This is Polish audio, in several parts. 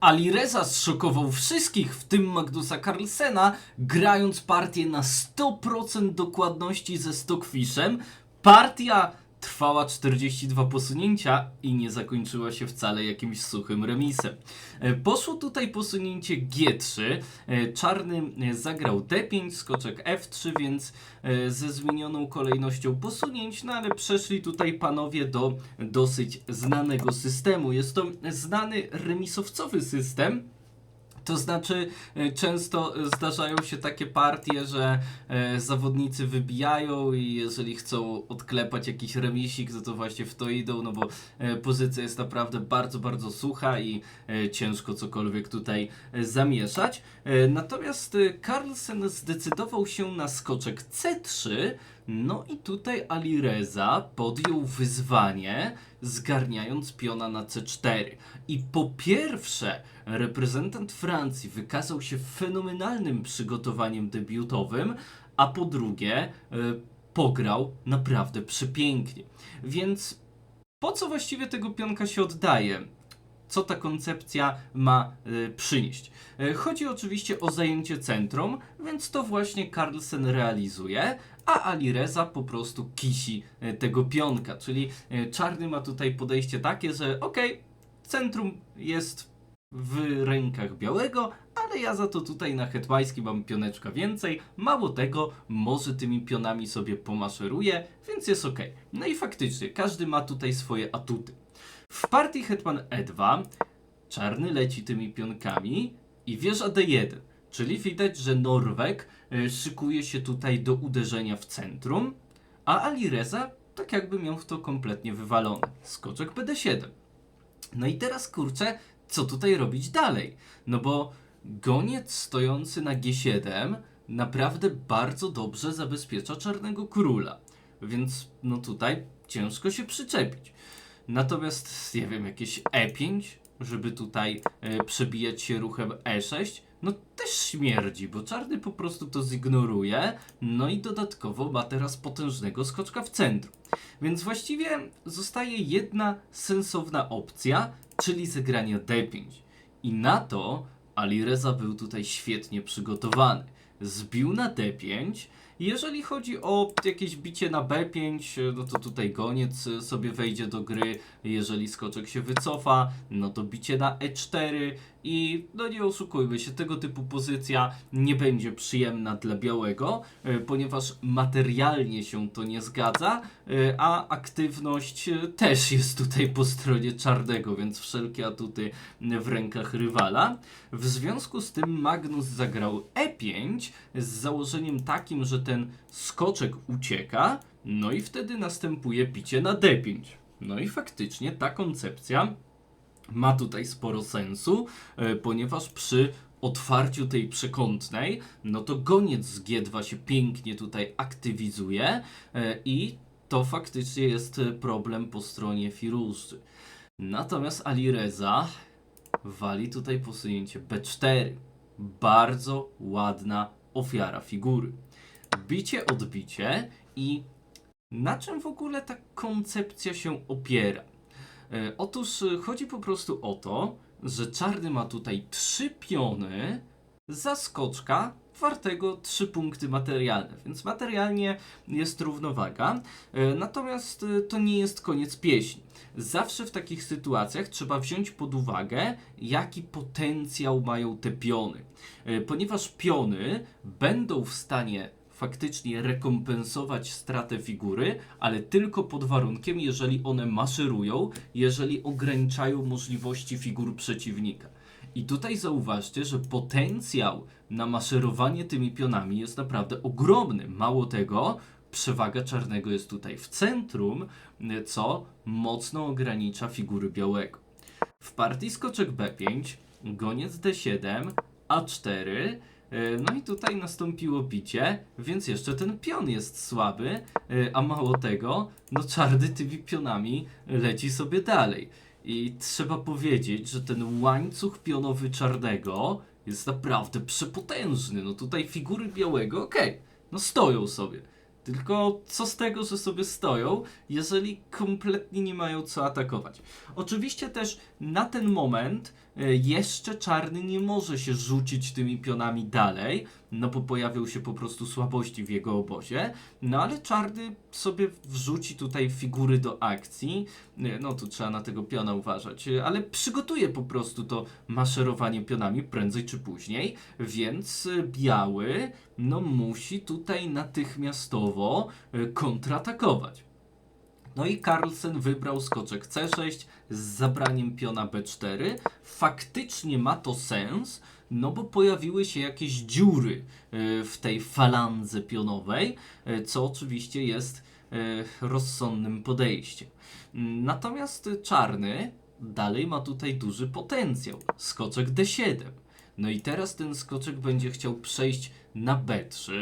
Alireza zszokował wszystkich, w tym Magnusa Carlsena, grając partię na 100% dokładności ze Stockfishem. Partia trwała 42 posunięcia i nie zakończyła się wcale jakimś suchym remisem. E, Poszło tutaj posunięcie G3, e, czarny e, zagrał D5, skoczek F3, więc ze zmienioną kolejnością posunięć, no ale przeszli tutaj panowie do dosyć znanego systemu. Jest to znany remisowcowy system, to znaczy, e, często zdarzają się takie partie, że e, zawodnicy wybijają i jeżeli chcą odklepać jakiś remisik, to, to właśnie w to idą, no bo e, pozycja jest naprawdę bardzo, bardzo sucha i ciężko cokolwiek tutaj zamieszać. Natomiast Carlsen zdecydował się na skoczek C3, no i tutaj Alireza podjął wyzwanie, zgarniając piona na C4. I po pierwsze, reprezentant Francji wykazał się fenomenalnym przygotowaniem debiutowym, a po drugie, y, pograł naprawdę przepięknie. Więc po co właściwie tego pionka się oddaje? Co ta koncepcja ma y, przynieść? Y, chodzi oczywiście o zajęcie centrum, więc to właśnie Carlsen realizuje, a Alireza po prostu kisi y, tego pionka. Czyli czarny ma tutaj podejście takie, że okej, centrum jest w rękach białego, ale ja za to tutaj na hetmańskim mam pioneczka więcej. Mało tego, może tymi pionami sobie pomaszeruje, więc jest ok. No i faktycznie, każdy ma tutaj swoje atuty. W partii hetman e2 czarny leci tymi pionkami i wieża d1. Czyli widać, że Norweg y, szykuje się tutaj do uderzenia w centrum, a Alireza tak jakby miał w to kompletnie wywalone. Skoczek bd7. No i teraz kurczę, co tutaj robić dalej? No bo goniec stojący na G7 naprawdę bardzo dobrze zabezpiecza czarnego króla. Więc no tutaj ciężko się przyczepić. Natomiast, nie wiem, jakieś E5, żeby tutaj e, przebijać się ruchem E6, no też śmierdzi, bo czarny po prostu to zignoruje, no i dodatkowo ma teraz potężnego skoczka w centrum. Więc właściwie zostaje jedna sensowna opcja, czyli zagranie D5. I na to Alireza był tutaj świetnie przygotowany. Zbił na D5. Jeżeli chodzi o jakieś bicie na B5, no to tutaj goniec sobie wejdzie do gry. Jeżeli skoczek się wycofa, no to bicie na E4 i no nie oszukujmy się, tego typu pozycja nie będzie przyjemna dla białego, y, ponieważ materialnie się to nie zgadza, y, a aktywność y, też jest tutaj po stronie czarnego, więc wszelkie atuty w rękach rywala. W związku z tym Magnus zagrał E5 z założeniem takim, że ten skoczek ucieka, no i wtedy następuje bicie na D5. No i faktycznie ta koncepcja ma tutaj sporo sensu, e, ponieważ przy otwarciu tej przekątnej, no to goniec z G2 się pięknie tutaj aktywizuje e, i to faktycznie jest problem po stronie Firuzy. Natomiast Alireza wali tutaj posunięcie B4. Bardzo ładna ofiara figury. Bicie, odbicie i na czym w ogóle ta koncepcja się opiera? E, Otóż e, chodzi po prostu o to, że czarny ma tutaj trzy piony za skoczka wartego 3 punkty materialne, więc materialnie jest równowaga. E, Natomiast to nie jest koniec pieśni. Zawsze w takich sytuacjach trzeba wziąć pod uwagę, jaki potencjał mają te piony. Ponieważ piony będą w stanie faktycznie rekompensować stratę figury, ale tylko pod warunkiem, jeżeli one maszerują, jeżeli ograniczają możliwości figur przeciwnika. I tutaj zauważcie, że potencjał na maszerowanie tymi pionami jest naprawdę ogromny. Mało tego, przewaga czarnego jest tutaj w centrum, co mocno ogranicza figury białego. W partii skoczek B5, goniec D7, A4, e, no i tutaj nastąpiło bicie, więc jeszcze ten pion jest słaby, e, a mało tego, no czarny tymi pionami leci sobie dalej. I trzeba powiedzieć, że ten łańcuch pionowy czarnego jest naprawdę przepotężny. No tutaj figury białego, okej, no stoją sobie. Tylko co z tego, że sobie stoją, jeżeli kompletnie nie mają co atakować? Oczywiście też na ten moment e, jeszcze czarny nie może się rzucić tymi pionami dalej, no bo pojawią się po prostu słabości w jego obozie, no ale czarny sobie wrzuci tutaj figury do akcji, E, no tu trzeba na tego piona uważać, e, ale przygotuje po prostu to maszerowanie pionami prędzej czy później, więc e, biały no musi tutaj natychmiastowo e, kontratakować. No i Carlsen wybrał skoczek C6 z zabraniem piona B4. Faktycznie ma to sens, no bo pojawiły się jakieś dziury e, w tej falandze pionowej, e, co oczywiście jest e, rozsądnym podejściem. Natomiast czarny dalej ma tutaj duży potencjał. Skoczek D7. No i teraz ten skoczek będzie chciał przejść na B3,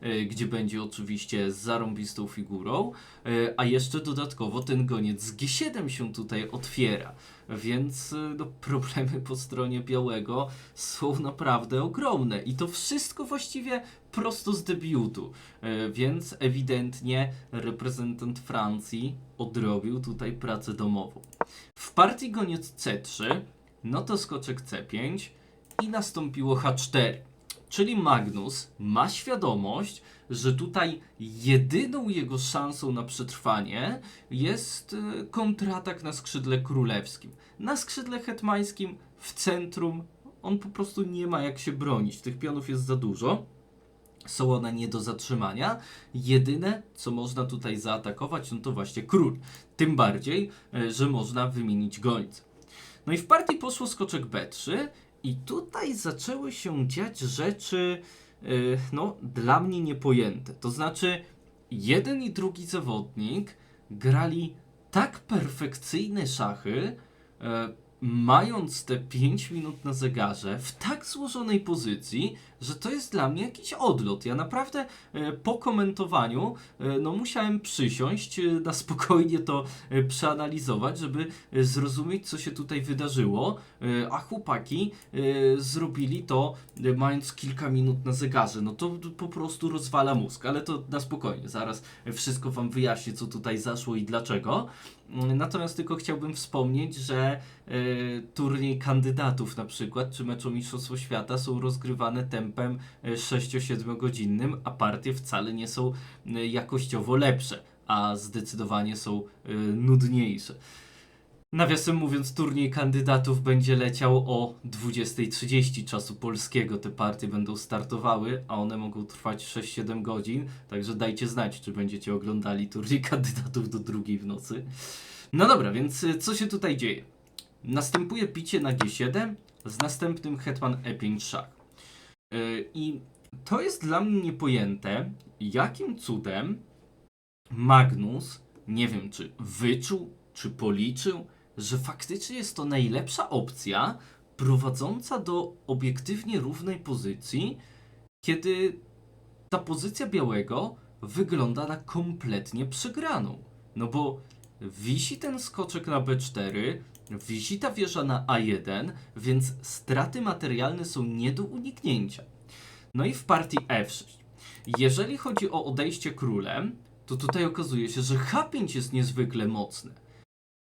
e, gdzie będzie oczywiście z zarąbistą figurą, e, a jeszcze dodatkowo ten goniec z G7 się tutaj otwiera. Więc e, no, problemy po stronie białego są naprawdę ogromne i to wszystko właściwie prosto z debiutu. Więc ewidentnie reprezentant Francji odrobił tutaj pracę domową. W partii goniec C3, no to skoczek C5 i nastąpiło H4. Czyli Magnus ma świadomość, że tutaj jedyną jego szansą na przetrwanie jest e, kontratak na skrzydle królewskim. Na skrzydle hetmańskim w centrum on po prostu nie ma jak się bronić. Tych pionów jest za dużo. Są one nie do zatrzymania. Jedyne, co można tutaj zaatakować, no to właśnie król. Tym bardziej, e, że można wymienić gońca. No i w partii poszło skoczek B3 i tutaj zaczęły się dziać rzeczy, yy, no, dla mnie niepojęte. To znaczy, jeden i drugi zawodnik grali tak perfekcyjne szachy, e, mając te 5 minut na zegarze w tak złożonej pozycji, że to jest dla mnie jakiś odlot. Ja naprawdę e, po komentowaniu e, no musiałem przysiąść, e, na spokojnie to przeanalizować, żeby zrozumieć, co się tutaj wydarzyło, a chłopaki zrobili to mając kilka minut na zegarze. No to po prostu rozwala mózg, ale to na spokojnie, zaraz wszystko Wam wyjaśnię, co tutaj zaszło i dlaczego. Natomiast tylko chciałbym wspomnieć, że e, turniej kandydatów na przykład, czy mecz Mistrzostwo Świata są rozgrywane tempem e, 6-7 godzinnym, a partie wcale nie są e, jakościowo lepsze, a zdecydowanie są e, nudniejsze. Nawiasem mówiąc, turniej kandydatów będzie leciał o 20.30 czasu polskiego. Te partie będą startowały, a one mogą trwać 6-7 godzin. Także dajcie znać, czy będziecie oglądali turniej kandydatów do drugiej w nocy. No dobra, więc y, co się tutaj dzieje? Następuje picie na G7 z następnym hetman E5 szach. Yy, I to jest dla mnie niepojęte, jakim cudem Magnus, nie wiem czy wyczuł, czy policzył, że faktycznie jest to najlepsza opcja prowadząca do obiektywnie równej pozycji, kiedy ta pozycja białego wygląda na kompletnie przegraną. No bo wisi ten skoczek na B4, wisi ta wieża na A1, więc straty materialne są nie do uniknięcia. No i w partii F6. Jeżeli chodzi o odejście królem, to tutaj okazuje się, że H5 jest niezwykle mocne.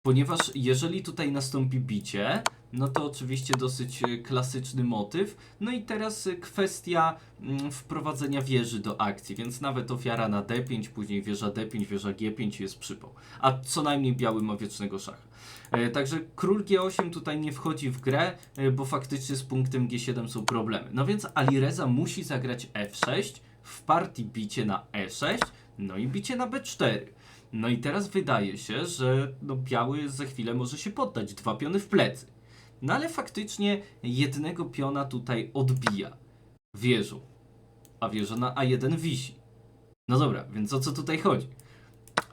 Ponieważ jeżeli tutaj nastąpi bicie, no to oczywiście dosyć e, klasyczny motyw. No i teraz e, kwestia mm, wprowadzenia wieży do akcji, więc nawet ofiara na D5, później wieża D5, wieża G5 jest przypał. A co najmniej biały ma wiecznego szacha. E, także król G8 tutaj nie wchodzi w grę, bo faktycznie z punktem G7 są problemy. No więc Alireza musi zagrać F6, w partii bicie na E6, no i bicie na B4. No i teraz wydaje się, że no biały za chwilę może się poddać, dwa piony w plecy. No ale faktycznie jednego piona tutaj odbija wieżą, a wieża na A1 wisi. No dobra, więc o co tutaj chodzi?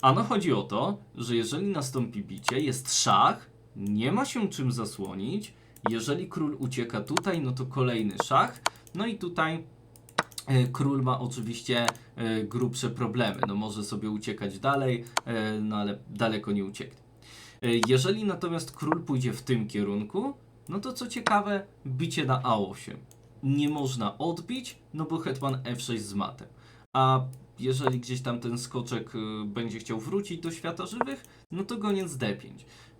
Ano chodzi o to, że jeżeli nastąpi bicie, jest szach, nie ma się czym zasłonić. Jeżeli król ucieka tutaj, no to kolejny szach. No i tutaj król ma oczywiście e, grubsze problemy. No może sobie uciekać dalej, e, no ale daleko nie ucieknie. E, Jeżeli natomiast król pójdzie w tym kierunku, no to co ciekawe, bicie na A8. Nie można odbić, no bo hetman F6 z matem. A jeżeli gdzieś tam ten skoczek będzie chciał wrócić do świata żywych, no to goniec D5.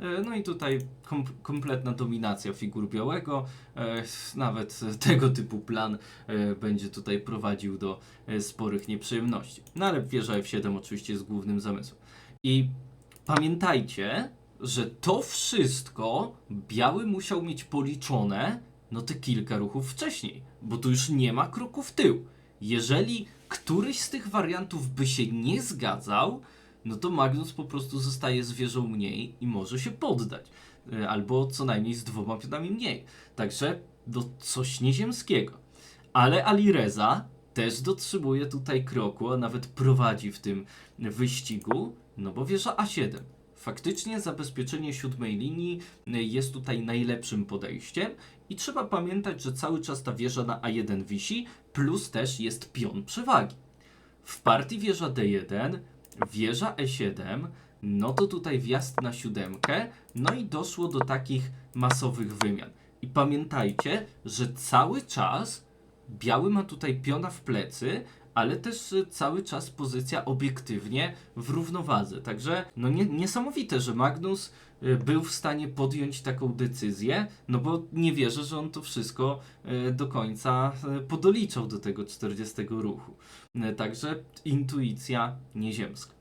E, No i tutaj kom kompletna dominacja figur białego. E, Nawet tego typu plan e, będzie tutaj prowadził do sporych nieprzyjemności. No ale wieża F7 oczywiście jest głównym zamysłem. I pamiętajcie, że to wszystko biały musiał mieć policzone no te kilka ruchów wcześniej, bo tu już nie ma kroku w tył. Jeżeli któryś z tych wariantów by się nie zgadzał, no to Magnus po prostu zostaje z wieżą mniej i może się poddać. E, Albo co najmniej z dwoma pionami mniej. Także do coś nieziemskiego. Ale Alireza też dotrzymuje tutaj kroku, a nawet prowadzi w tym wyścigu, no bo wieża A7. Faktycznie zabezpieczenie siódmej linii y, jest tutaj najlepszym podejściem i trzeba pamiętać, że cały czas ta wieża na A1 wisi, plus też jest pion przewagi. W partii wieża D1, wieża E7, no to tutaj wjazd na siódemkę, no i doszło do takich masowych wymian. I pamiętajcie, że cały czas biały ma tutaj piona w plecy, ale też y, cały czas pozycja obiektywnie w równowadze. Także no nie, niesamowite, że Magnus y, był w stanie podjąć taką decyzję, no bo nie wierzę, że on to wszystko y, do końca podoliczał do tego 40 ruchu. Także intuicja nieziemska.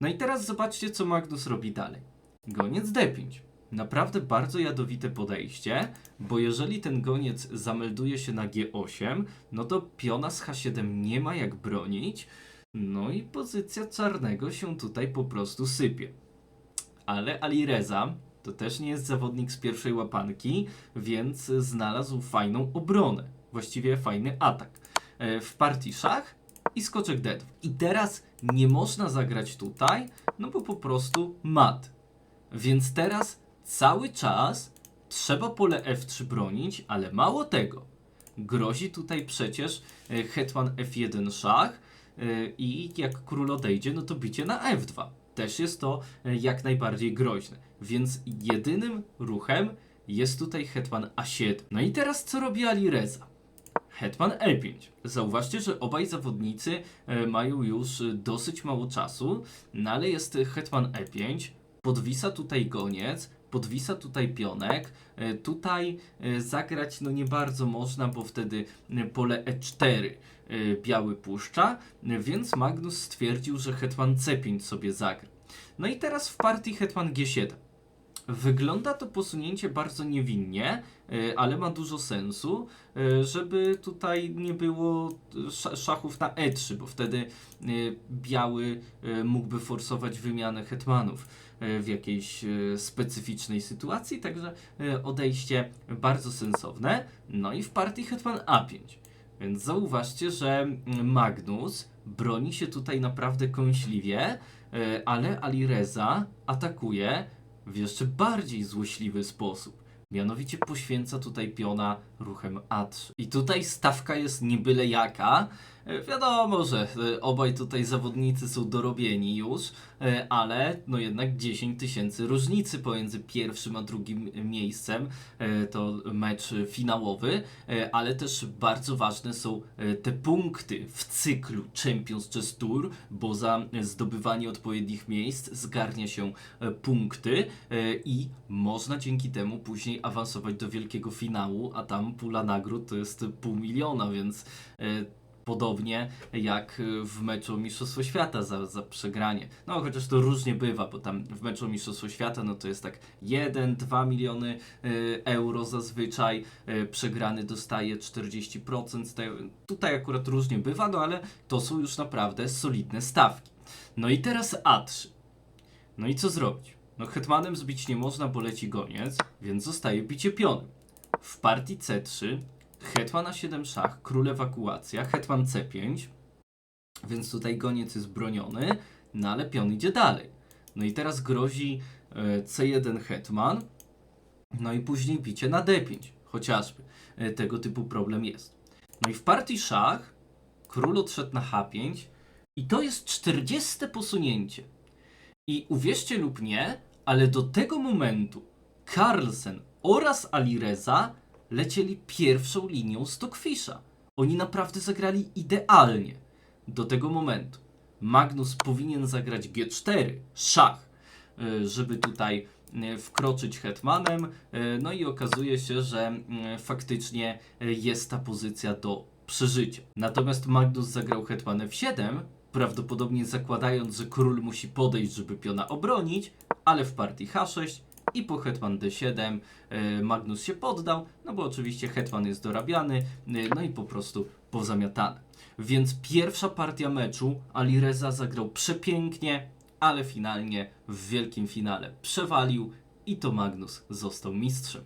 No i teraz zobaczcie, co Magnus robi dalej. Goniec D5. Naprawdę bardzo jadowite podejście, bo jeżeli ten goniec zamelduje się na G8, no to piona z H7 nie ma jak bronić, no i pozycja czarnego się tutaj po prostu sypie. Ale Alireza to też nie jest zawodnik z pierwszej łapanki, więc znalazł fajną obronę, właściwie fajny atak. E, W partii szach i skoczek D2. I teraz nie można zagrać tutaj, no bo po prostu mat. Więc teraz cały czas trzeba pole F3 bronić, ale mało tego. Grozi tutaj przecież e, hetman F1 szach e, i jak król odejdzie, no to bicie na F2. Też jest to e, jak najbardziej groźne. Więc jedynym ruchem jest tutaj hetman A7. No i teraz co robi Alireza? Hetman E5. Zauważcie, że obaj zawodnicy mają już dosyć mało czasu, no ale jest Hetman E5, podwisa tutaj goniec, podwisa tutaj pionek, e, tutaj e, zagrać no nie bardzo można, bo wtedy e, pole E4 e, biały puszcza, więc Magnus stwierdził, że Hetman C5 sobie zagra. No i teraz w partii Hetman G7. Wygląda to posunięcie bardzo niewinnie, ale ma dużo sensu, żeby tutaj nie było sz- szachów na E3, bo wtedy biały mógłby forsować wymianę hetmanów w jakiejś e, specyficznej sytuacji, także e, odejście bardzo sensowne. No i w partii hetman A5. Więc zauważcie, że Magnus broni się tutaj naprawdę kąśliwie, e, ale Alireza atakuje w jeszcze bardziej złośliwy sposób. Mianowicie poświęca tutaj piona ruchem A3. I tutaj stawka jest nie byle jaka. E, Wiadomo, że e, obaj tutaj zawodnicy są dorobieni już, e, ale no jednak 10 tysięcy różnicy pomiędzy pierwszym a drugim miejscem. To mecz finałowy, ale też bardzo ważne są te punkty w cyklu Champions Chess Tour, bo za zdobywanie odpowiednich miejsc zgarnia się punkty i można dzięki temu później awansować do wielkiego finału, a tam pula nagród to jest pół miliona, więc podobnie jak e, w meczu o Mistrzostwo Świata za, za przegranie. No chociaż to różnie bywa, bo tam w meczu o Mistrzostwo Świata no to jest tak 1-2 miliony e, euro zazwyczaj, e, przegrany dostaje 40% z tego. Tutaj akurat różnie bywa, no ale to są już naprawdę solidne stawki. No i teraz A3. No i co zrobić? No hetmanem zbić nie można, bo leci goniec, więc zostaje bicie pionem. W partii C3 hetman na 7 szach, król ewakuacja, hetman C5, więc tutaj goniec jest broniony, no ale pion idzie dalej. No i teraz grozi e, C1 hetman, no i później bicie na D5, chociażby. E, tego typu problem jest. No i w partii szach król odszedł na H5 i to jest 40 posunięcie. I uwierzcie lub nie, ale do tego momentu Carlsen oraz Alireza lecieli pierwszą linią Stockfisha. Oni naprawdę zagrali idealnie do tego momentu. Magnus powinien zagrać G4, szach, y, żeby tutaj y, wkroczyć hetmanem. Y, No i okazuje się, że faktycznie jest ta pozycja do przeżycia. Natomiast Magnus zagrał hetmanem f7, prawdopodobnie zakładając, że król musi podejść, żeby piona obronić, ale w partii h6 i po hetman d7 y, Magnus się poddał, no bo oczywiście hetman jest dorabiany, y, no i po prostu pozamiatane. Więc pierwsza partia meczu Alireza zagrał przepięknie, ale finalnie w wielkim finale przewalił i to Magnus został mistrzem.